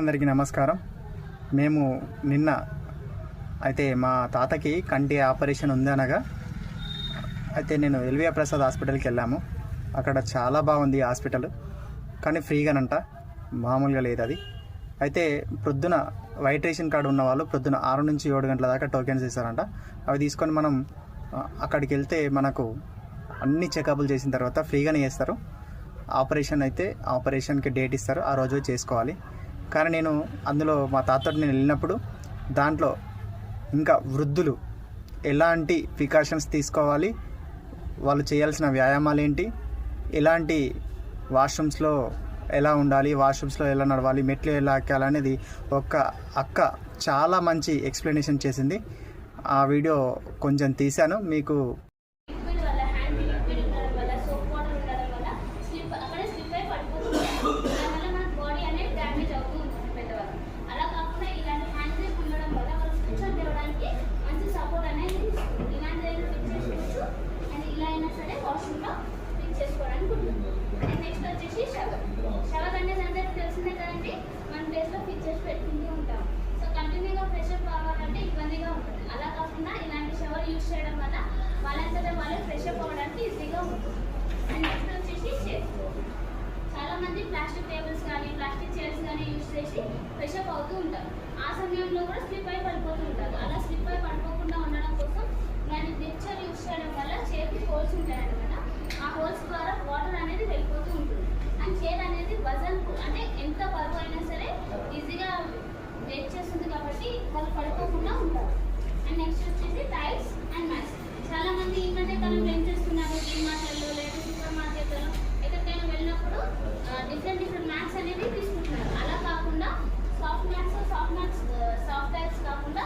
అందరికీ నమస్కారం. మేము నిన్న అయితే మా తాతకి కంటి ఆపరేషన్ ఉంది అనగా అయితే నేను ఎల్వియా ప్రసాద్ హాస్పిటల్కి వెళ్ళాము. అక్కడ చాలా బాగుంది హాస్పిటల్. కానీ ఫ్రీగానంట. మామూలుగా లేదు అది. అయితే ప్రొద్దున వైట్ రేషన్ కార్డు ఉన్న వాళ్ళు ప్రొద్దున ఆరు నుంచి ఏడు గంటల దాకా టోకెన్స్ ఇస్తారంట. అవి తీసుకొని మనం అక్కడికి వెళ్తే మనకు అన్ని చెకప్లు చేసిన తర్వాత ఫ్రీగానే చేస్తారు. ఆపరేషన్ అయితే ఆపరేషన్కి డేట్ ఇస్తారు. ఆ రోజు చేసుకోవాలి. కానీ నేను అందులో మా తాతతో నేను వెళ్ళినప్పుడు దాంట్లో ఇంకా వృద్ధులు ఎలాంటి ప్రికాషన్స్ తీసుకోవాలి వాళ్ళు చేయాల్సిన వ్యాయామాలు ఏంటి ఎలాంటి వాష్రూమ్స్లో ఎలా ఉండాలి వాష్రూమ్స్లో ఎలా నడవాలి మెట్లు ఎలా ఎక్కాలి అనేది ఒక్క అక్క చాలా మంచి ఎక్స్ప్లెనేషన్ చేసింది. ఆ వీడియో కొంచెం తీశాను. మీకు లిక్విడ్ వల్ల హ్యాండ్ లిక్విడ్ ఉండడం వల్ల సోప్ వాటర్ ఉండడం వల్ల స్లిప్ అక్కడే స్లిప్ అయి పడిపోతుంది దానివల్ల మన బాడీ అనేది డ్యామేజ్ అవుతూ ఉంటుంది పెద్దవాళ్ళు అలా కాకుండా ఇలాంటి హ్యాండ్ గ్రిప్ ఉండడం వల్ల వాళ్ళు కూర్చొని తిరగడానికి మంచి సపోర్ట్ అనేది ఇస్తుంది ఇలాంటి దగ్గర ఫిక్స్ చేసుకోవచ్చు అండ్ ఇలా అయినా సరే వాష్రూమ్లో ఫిక్స్ చేసుకోవడానికి ఉంటుంది అండ్ నెక్స్ట్ వచ్చేసి షవర్ షవర్ అనేది అందరికీ తెలిసిందే కదండి మన ప్లేస్లో ఫిక్స్ చేసి పెట్టుకుంటూ ఉంటాం సో కంటిన్యూగా ప్రెషర్ కావాలంటే ఇబ్బందిగా ఉంటుంది అలా కాకుండా ఇలాంటి షవర్ యూజ్ చేయడం వల్ల వాళ్ళంతటా వాళ్ళే ఫ్రెష్ అప్ అవ్వడానికి ఈజీగా ఉంటుంది అండ్ నెక్స్ట్ వచ్చేసి చైర్స్ చాలా మంది ప్లాస్టిక్ టేబుల్స్ కానీ ప్లాస్టిక్ చైర్స్ కానీ యూజ్ చేసి ఫ్రెష్ అప్ అవుతూ ఉంటారు ఆ సమయంలో కూడా స్లిప్ అయి పడిపోతూ ఉంటారు అలా స్లిప్ అయి పడిపోకుండా ఉండడం కోసం ఇలాంటి మిక్చర్ యూజ్ చేయడం వల్ల చైర్కి హోల్స్ ఉంటాయి అనమాట ఆ హోల్స్ ద్వారా వాటర్ అనేది వెళ్ళిపోతూ ఉంటుంది అండ్ చైర్ అనేది వజన్ అంటే ఎంత బరువు అయినా సరే ఈజీగా వెయిట్ చేస్తుంది కాబట్టి వాళ్ళు పడిపోకుండా ఉంటారు అండ్ నెక్స్ట్ వచ్చేసి టైల్స్ అండ్ మ్యాచ్ చాలా మంది ఈ మధ్య కాలం ఏం చేస్తున్నారు డిమార్ట్లలో లేదా సూపర్ మార్కెట్లలో ఎక్కడికైనా వెళ్ళినప్పుడు డిఫరెంట్ డిఫరెంట్ మ్యాథ్స్ అనేది తీసుకుంటున్నారు. అలా కాకుండా soft mats soft mats soft tiles కాకుండా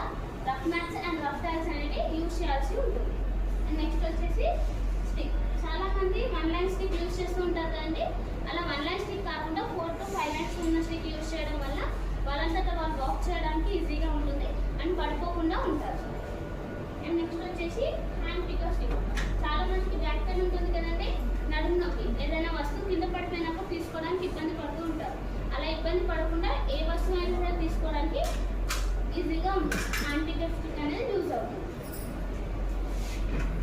rough mats and rough tiles అనేది యూజ్ చేయాల్సి ఉంటుంది. అండ్ నెక్స్ట్ వచ్చేసి స్టిక్ చాలా మంది వన్ లైన్ స్టిక్ యూజ్ చేస్తూ ఉంటారు కదండి. అలా వన్ లైన్ స్టిక్ కాకుండా ఫోర్ టు ఫైవ్ లైన్స్ ఉన్న స్టిక్ యూజ్ చేయడం వల్ల వాళ్ళంతటా వాళ్ళు వాక్ చేయడానికి ఈజీగా ఉంటుంది. అండ్ పడిపోకుండా ఉంటారు. అండ్ నెక్స్ట్ వచ్చేసి హ్యాండ్ పికప్ చాలా మందికి బ్యాక్ పెయిన్ ఉంటుంది కదండి నడుము నొప్పి. ఏదైనా వస్తువు కింద పడిపోయినప్పుడు తీసుకోవడానికి ఇబ్బంది పడుతూ ఉంటారు. అలా ఇబ్బంది పడకుండా ఏ వస్తువు అయినా కూడా తీసుకోవడానికి ఈజీగా ఉంటుంది హ్యాండ్ పికప్ అనేది యూజ్ అవుతుంది.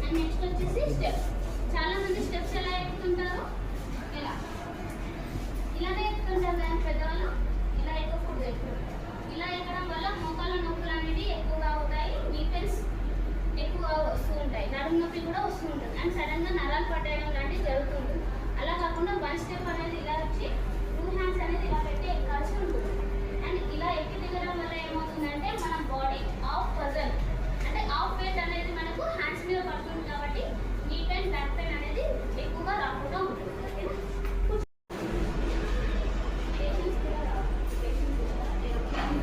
అండ్ నెక్స్ట్ వచ్చేసి స్టెప్స్. చాలా మంది స్టెప్స్ ఎలా ఎక్కుతుంటారు ఇలా ఇలానే ఎక్కుతుంటారు కానీ పెద్దవాళ్ళు ఇలా ఎక్కకూడదు ఎక్కువ ఇలా ఎక్కడం వల్ల మోకాళ్ళ నొప్పులు అనేవి ఎక్కువగా అవుతాయి వీకెండ్స్ ఎక్కువగా వస్తూ ఉంటాయి నడుము నొప్పి కూడా వస్తూ ఉంటుంది అండ్ సడన్గా నరాలు పట్టేయడం లాంటివి జరుగుతుంటుంది అలా కాకుండా వన్ స్టెప్ అనేది ఇలా వచ్చి టూ హ్యాండ్స్ అనేది ఇలా పెట్టి ఎక్కాల్సి ఉంటుంది. అండ్ ఇలా ఎక్కి దిగడం వల్ల ఏమవుతుందంటే మన బాడీ ఆఫ్ పజల్ అంటే ఆఫ్ వెయిట్ అనేది మనకు హ్యాండ్స్ మీద పడుతుంది కాబట్టి నీ పెయిన్ బ్యాక్ పెయిన్ అనేది ఎక్కువగా రాకుండా ఉంటుంది ఓకేనా Patients కూడా రావు. Patients కూడా రావు.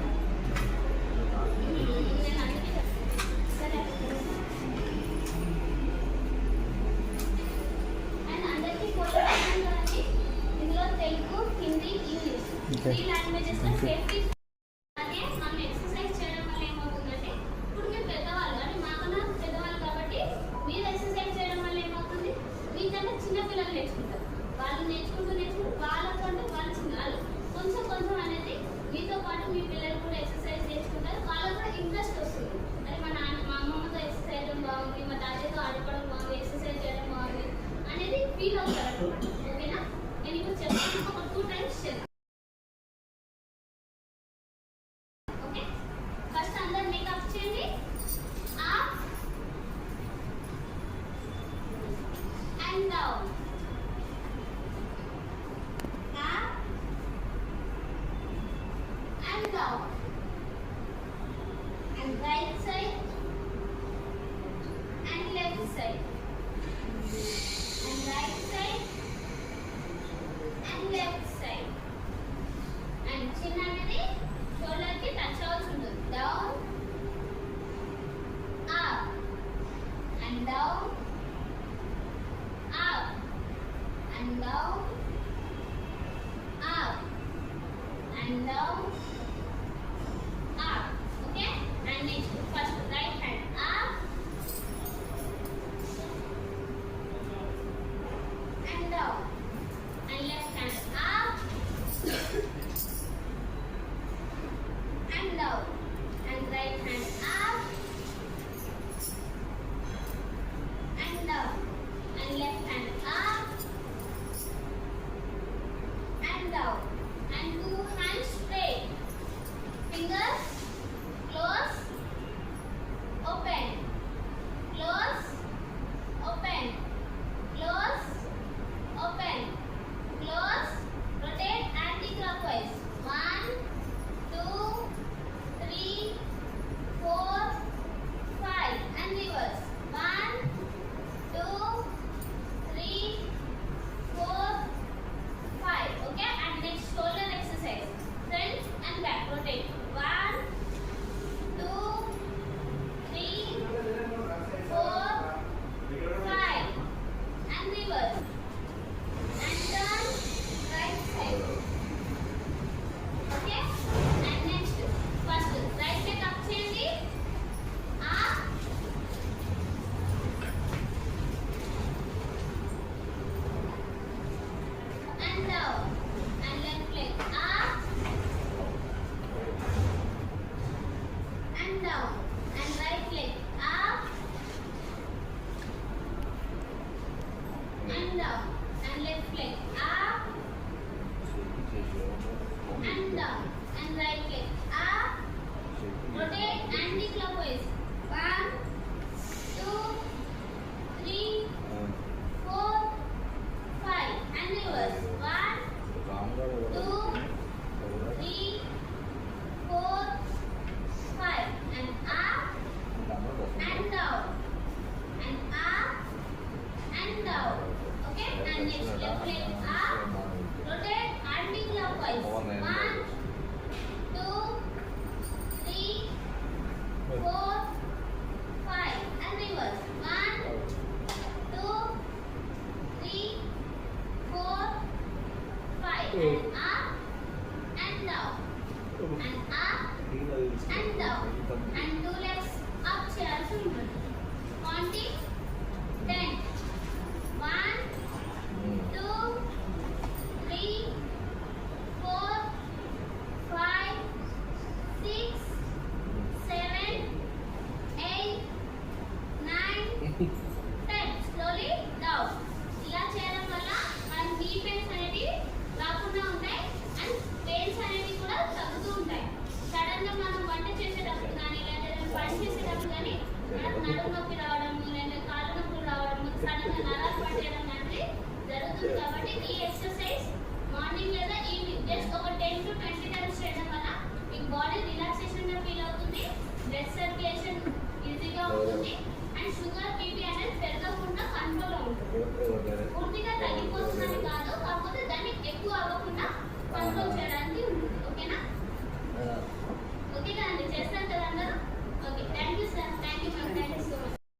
నేను అందుకే చెప్తాను. సరే అండ్ అందరికీ కోరుకుంటున్నాను కదండి ఇందులో Telugu Hindi English Okay. Three లాంగ్వేజెస్లో safety అలాగే మనం ఎక్సర్సైజ్ చేయడం వల్ల ఏమవుతుందంటే ఇప్పుడు మీరు పెద్దవాళ్ళు అంటే మాకన్నా పెద్దవాళ్ళు కాబట్టి మీరు ఎక్సర్సైజ్ చేయడం వల్ల ఏమవుతుంది మీకన్నా చిన్న పిల్లలు నేర్చుకుంటారు వాళ్ళు నేర్చుకుంటూ నేర్చుకుంటూ వాళ్ళతో అంటే వాళ్ళు చిన్న వాళ్ళు కొంచెం కొంచెం అనేది మీతో పాటు మీ పిల్లలు కూడా ఎక్సర్సైజ్ నేర్చుకుంటారు వాళ్ళకు కూడా ఇంట్రెస్ట్ వస్తుంది అరే మా నాన్న మా అమ్మమ్మతో ఎక్సర్సైజ్ చేయడం బాగుంది మా తాతయ్యతో ఆడుకోవడం బాగుంది ఎక్సర్సైజ్ చేయడం బాగుంది అనేది ఫీల్ అవుతారు ఓకేనా? నేను ఇప్పుడు చెప్తాను. ఒక టూ టైమ్స్ చెప్తాను. లెఫ్ట్ సైడ్ అండ్ చిన్న అనేది షోల్డర్ కి టచ్ అవ్వాల్సి ఉంటుంది down up and down up and down up and down Yes. big and sugar BP అనేది పెరగకుండా కంట్రోల్ ఉంటుంది పూర్తిగా తగ్గిపోతుందని కాదు కాకపోతే దాన్ని ఎక్కువ అవ్వకుండా కంట్రోల్ uh-huh. చేయడానికి ఉంటుంది. ఓకేనా ఓకే uh-huh. కదండి. చేస్తాను కదా అందరూ? Okay thank you sir thank you ma'am thank you so much